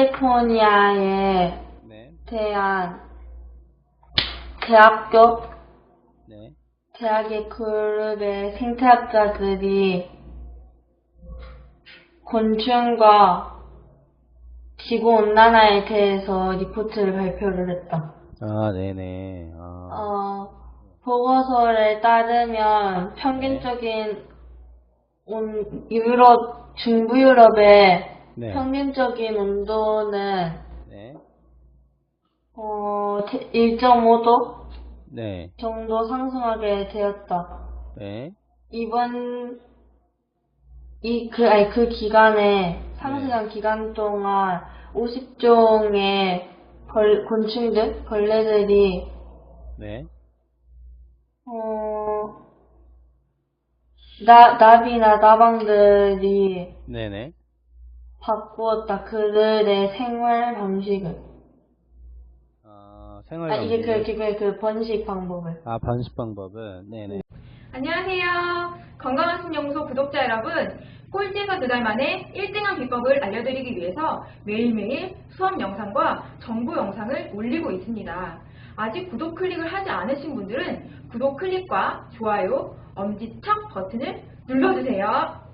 캘리포니아에 네, 대한 대학교, 네, 대학의 그룹의 생태학자들이 곤충과 지구 온난화에 대해서 리포트를 발표를 했다. 아, 네네. 아, 어, 보고서를 따르면 평균적인 온, 유럽, 중부 유럽의 네, 평균적인 온도는 네, 어, 1.5도 네, 정도 상승하게 되었다. 네, 이번 이그 아니 그 기간에 상승한 기간 동안 50종의 벌, 곤충들 벌레들이 네, 어 나, 나비나 나방들이 네네. 바꾸었다. 그들의 생활 방식을. 아, 생활 아, 이게 그, 방식을- 그, 그, 그 번식 방법을. 아, 번식 방법은, 네네. 안녕하세요. 건강한 신영소 구독자 여러분. 꼴찌에서 두 달 만에 1등한 비법을 알려드리기 위해서 매일매일 수업 영상과 정보 영상을 올리고 있습니다. 아직 구독 클릭을 하지 않으신 분들은 구독 클릭과 좋아요, 엄지척 버튼을 눌러주세요.